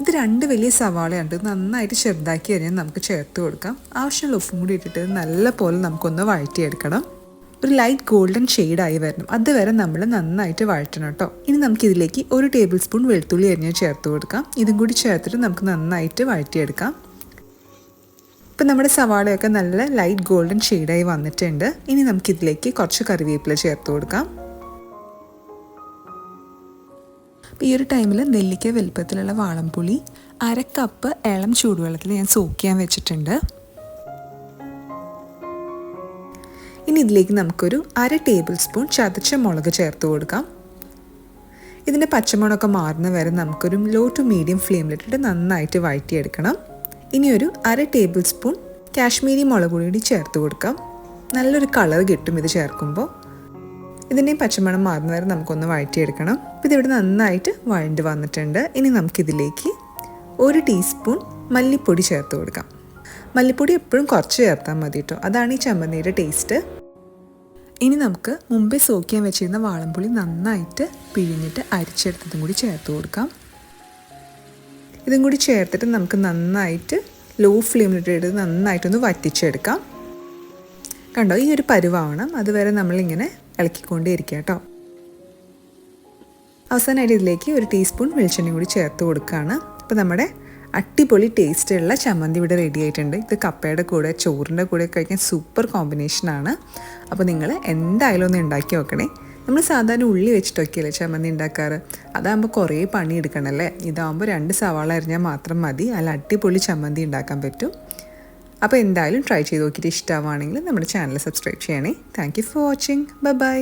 ഇത് രണ്ട് വലിയ സവാളയുണ്ട്. നന്നായിട്ട് ചെറുതാക്കി കഴിഞ്ഞാൽ നമുക്ക് ചേർത്ത് കൊടുക്കാം. ആവശ്യമുള്ള ഉപ്പും കൂടി ഇട്ടിട്ട് നല്ല പോലെ നമുക്കൊന്ന് വഴറ്റിയെടുക്കണം. ഒരു ലൈറ്റ് ഗോൾഡൻ ഷെയ്ഡായി വരണം. അതുവരെ നമ്മൾ നന്നായിട്ട് വഴറ്റണം കേട്ടോ. ഇനി നമുക്ക് ഇതിലേക്ക് ഒരു ടേബിൾ സ്പൂൺ വെളുത്തുള്ളി അരിഞ്ഞ് ചേർത്ത് കൊടുക്കാം. ഇതും കൂടി ചേർത്തിട്ട് നമുക്ക് നന്നായിട്ട് വഴറ്റിയെടുക്കാം. ഇപ്പം നമ്മുടെ സവാളയൊക്കെ നല്ല ലൈറ്റ് ഗോൾഡൻ ഷെയ്ഡായി വന്നിട്ടുണ്ട്. ഇനി നമുക്കിതിലേക്ക് കുറച്ച് കറിവേപ്പില ചേർത്ത് കൊടുക്കാം. ഈ ഒരു ടൈമിൽ നെല്ലിക്ക വലുപ്പത്തിലുള്ള വാളംപുളി അര കപ്പ് ഇളം ചൂടുവെള്ളത്തിൽ ഞാൻ സോക്ക് ചെയ്യാൻ വെച്ചിട്ടുണ്ട്. ഇനി ഇതിലേക്ക് നമുക്കൊരു അര ടേബിൾ സ്പൂൺ ചതച്ച മുളക് ചേർത്ത് കൊടുക്കാം. ഇതിന്റെ പച്ചമുളകൊക്കെ മാറുന്ന വരെ നമുക്കൊരു ലോ ടു മീഡിയം ഫ്ലെയിമിലിട്ടിട്ട് നന്നായിട്ട് വഴറ്റിയെടുക്കണം. ഇനി ഒരു അര ടേബിൾ സ്പൂൺ കാശ്മീരി മുളക് കൂടി ചേർത്ത് കൊടുക്കാം. നല്ലൊരു കളർ കിട്ടും ഇത് ചേർക്കുമ്പോൾ ഇതിന്റെയും പച്ചമണം മാറുന്ന വരെ നമുക്കൊന്ന് വഴറ്റിയെടുക്കണം. അപ്പോൾ ഇതിവിടെ നന്നായിട്ട് വഴണ്ട് വന്നിട്ടുണ്ട്. ഇനി നമുക്കിതിലേക്ക് ഒരു ടീസ്പൂൺ മല്ലിപ്പൊടി ചേർത്ത് കൊടുക്കാം. മല്ലിപ്പൊടി എപ്പോഴും കുറച്ച് ചേർത്താൽ മതി കേട്ടോ. അതാണ് ഈ ചമ്മന്തിയുടെ ടേസ്റ്റ്. ഇനി നമുക്ക് മുമ്പേ സോക്കിയാൻ വെച്ചിരുന്ന വാളംപുളി നന്നായിട്ട് പിഴിഞ്ഞിട്ട് അരിച്ചെടുത്തതും കൂടി ചേർത്ത് കൊടുക്കാം. ഇതും കൂടി ചേർത്തിട്ട് നമുക്ക് നന്നായിട്ട് ലോ ഫ്ലെയിമിലിട്ട് നന്നായിട്ടൊന്ന് വറ്റിച്ചെടുക്കാം. കണ്ടോ ഈ ഒരു പരുവാവണം അതുവരെ നമ്മളിങ്ങനെ ഇളക്കിക്കൊണ്ടേയിരിക്കുക കേട്ടോ. അവസാനമായിട്ട് ഇതിലേക്ക് ഒരു ടീസ്പൂൺ വെളിച്ചെണ്ണയും കൂടി ചേർത്ത് കൊടുക്കുകയാണ്. അപ്പോൾ നമ്മുടെ അടിപൊളി ടേസ്റ്റുള്ള ചമ്മന്തി ഇവിടെ റെഡി ആയിട്ടുണ്ട്. ഇത് കപ്പയുടെ കൂടെ ചോറിന്റെ കൂടെ കഴിക്കാൻ സൂപ്പർ കോമ്പിനേഷനാണ് അപ്പോൾ നിങ്ങൾ എന്തായാലും ഒന്ന് ഉണ്ടാക്കി നോക്കണേ. നമ്മൾ സാധാരണ ഉള്ളി വെച്ചിട്ടൊക്കെയല്ലേ ചമ്മന്തി ഉണ്ടാക്കാറ്? അതാകുമ്പോൾ കുറേ പണി എടുക്കണമല്ലേ ഇതാകുമ്പോൾ രണ്ട് സവാള അരിഞ്ഞാൽ മാത്രം മതി. അല്ല അടിപൊളി ചമ്മന്തി ഉണ്ടാക്കാൻ പറ്റും. അപ്പോൾ എന്തായാലും ട്രൈ ചെയ്ത് നോക്കിയിട്ട് ഇഷ്ടമാവുകയാണെങ്കിൽ നമ്മുടെ ചാനൽ സബ്സ്ക്രൈബ് ചെയ്യണേ. Thank you for watching bye